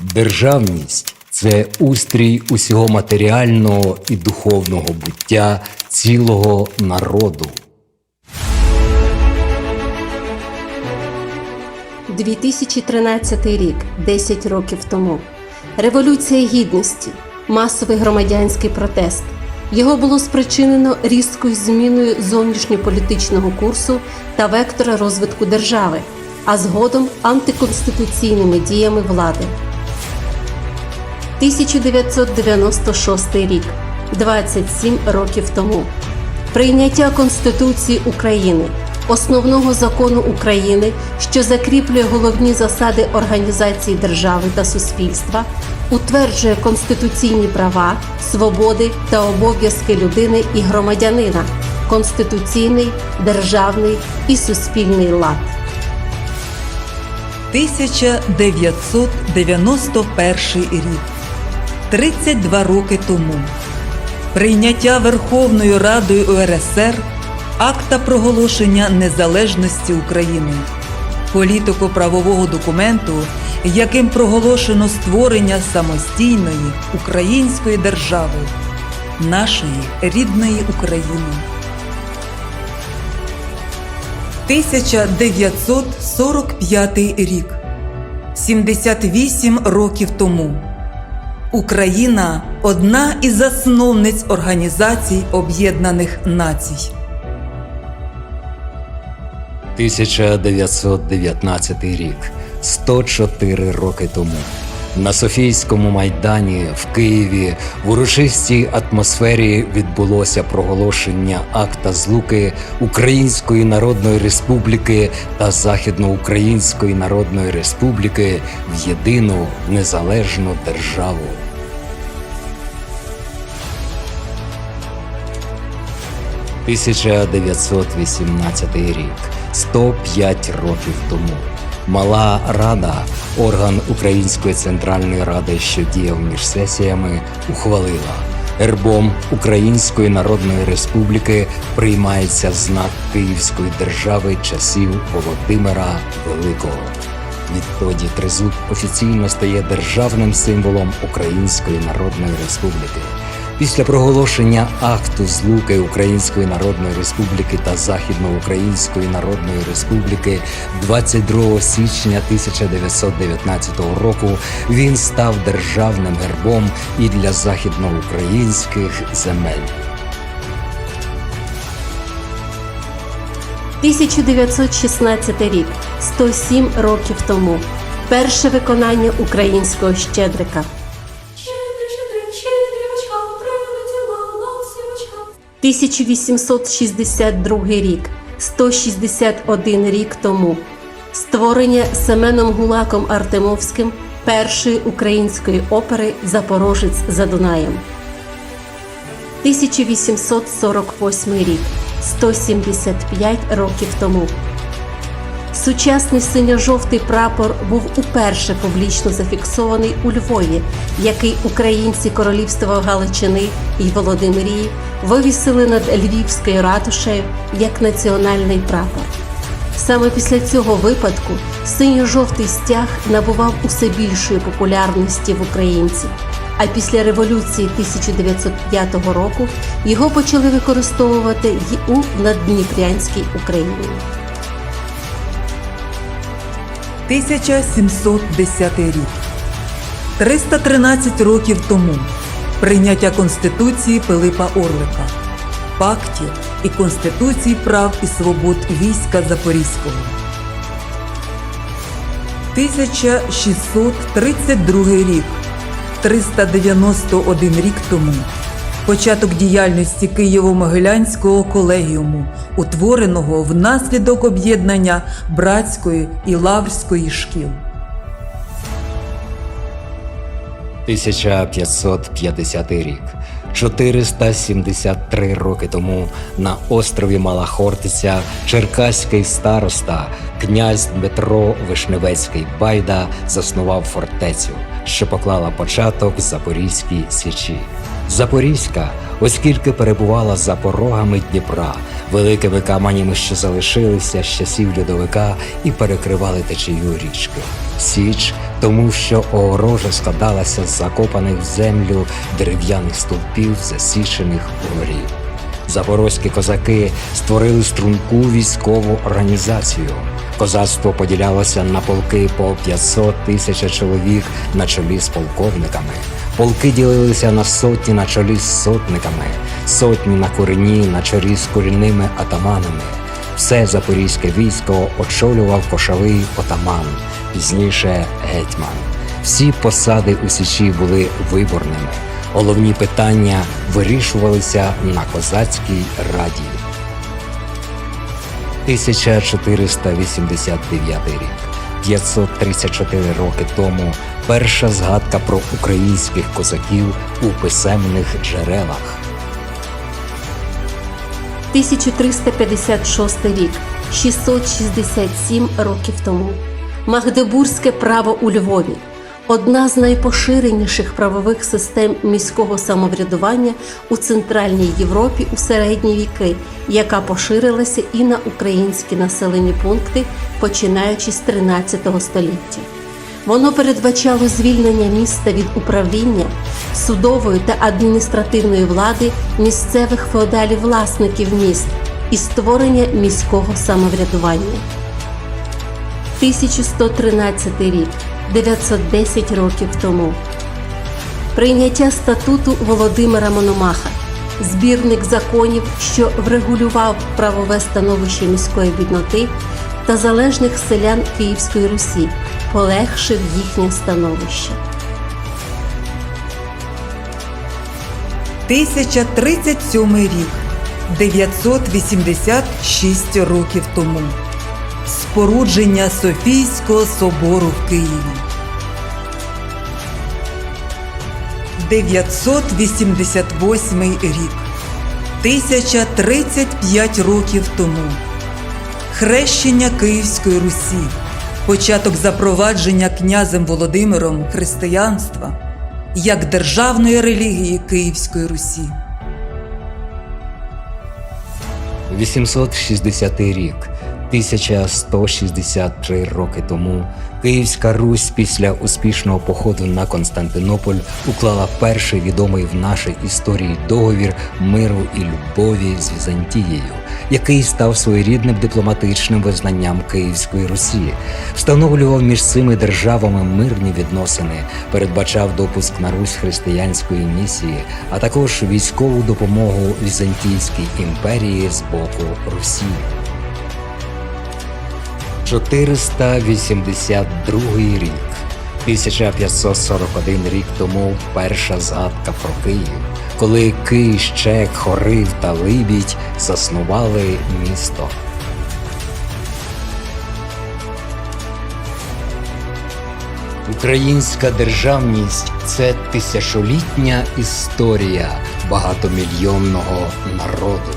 Державність це устрій усього матеріального і духовного буття цілого народу. 2013 рік, 10 років тому. Революція гідності, масовий громадянський протест. Його було спричинено різкою зміною зовнішньополітичного курсу та вектора розвитку держави, а згодом антиконституційними діями влади. 1996 рік, 27 років тому. Прийняття Конституції України, основного закону України, що закріплює головні засади організації держави та суспільства, утверджує конституційні права, свободи та обов'язки людини і громадянина, конституційний, державний і суспільний лад. 1991 рік, 32 роки тому. Прийняття Верховною Радою УРСР акта проголошення незалежності України, політико-правового документу, яким проголошено створення самостійної української держави, нашої рідної України. 1945 рік, 78 років тому. Україна одна із засновниць Організацій Об'єднаних Націй. 1919 рік, 104 роки тому. На Софійському майдані в Києві в урочистій атмосфері відбулося проголошення акта злуки Української Народної Республіки та Західноукраїнської Народної Республіки в єдину незалежну державу. – 1918 рік, 105 років тому. Мала рада, орган Української центральної ради, що діяв між сесіями, ухвалила Ербом Української Народної Республіки приймається знак Київської держави часів Володимира Великого. Відтоді тризуб офіційно стає державним символом Української Народної Республіки. Після проголошення акту злуки Української Народної Республіки та Західноукраїнської Народної Республіки 22 січня 1919 року він став державним гербом і для західноукраїнських земель. 1916 рік, 107 років тому. Перше виконання українського щедрика. 1862 рік, 161 рік тому. Створення Семеном Гулаком Артемовським першої української опери Запорожець за Дунаєм. 1848 рік, 175 років тому. Сучасний синьо-жовтий прапор був уперше публічно зафіксований у Львові, який українці королівства Галичини і Володимирії вивісили над Львівською ратушею як національний прапор. Саме після цього випадку синьо-жовтий стяг набував усе більшої популярності в українців. А після революції 1905 року його почали використовувати й у наддніпрянській Україні. 1710 рік. 313 років тому прийняття Конституції Пилипа Орлика, пактів і Конституції прав і свобод війська Запорізького. 1632 рік. 391 рік тому початок діяльності Києво-Могилянського колегіуму, утвореного внаслідок об'єднання братської і лаврської шкіл. 1550 рік. 473 роки тому на острові Мала Хортиця черкаський староста князь Дмитро Вишневецький Байда заснував фортецю, що поклала початок Запорізькій січі. Запорізька, оскільки перебувала за порогами Дніпра, великими каменями, що залишилися з часів льодовика і перекривали течію річки. Січ тому що огорожа складалася з закопаних в землю дерев'яних стовпів, засічених угорі. Запорозькі козаки створили струнку військову організацію. Козацтво поділялося на полки по 500 тисяч чоловік на чолі з полковниками. Полки ділилися на сотні на чолі з сотниками, сотні на курені на чолі з курінними атаманами. Все запорізьке військо очолював кошовий отаман, пізніше гетьман. Всі посади у Січі були виборними. Головні питання вирішувалися на козацькій раді. 1489 рік. 534 роки тому перша згадка про українських козаків у писемних джерелах. 1356 рік, 667 років тому. Магдебурзьке право у Львові одна з найпоширеніших правових систем міського самоврядування у Центральній Європі у середні віки, яка поширилася і на українські населені пункти, починаючи з 13 століття. Воно передбачало звільнення міста від управління, судової та адміністративної влади місцевих феодалів-власників міст і створення міського самоврядування. 1113 рік, 910 років тому. Прийняття статуту Володимира Мономаха, збірник законів, що врегулював правове становище міської бідноти та залежних селян Київської Русі, полегшив їхнє становище. 1037 рік, 986 років тому. Спорудження Софійського собору в Києві. 988 рік, 1035 років тому. Хрещення Київської Русі, початок запровадження князем Володимиром християнства як державної релігії Київської Русі. 860 рік, 1163 роки тому Київська Русь після успішного походу на Константинополь уклала перший відомий в нашій історії договір миру і любові з Візантією, який став своєрідним дипломатичним визнанням Київської Русі, встановлював між цими державами мирні відносини, передбачав допуск на Русь християнської місії, а також військову допомогу Візантійській імперії з боку Русі. 482 рік. 1541 рік тому перша згадка про Київ, коли Кий, Щек, Хорив та Либідь заснували місто. Українська державність це тисячолітня історія багатомільйонного народу.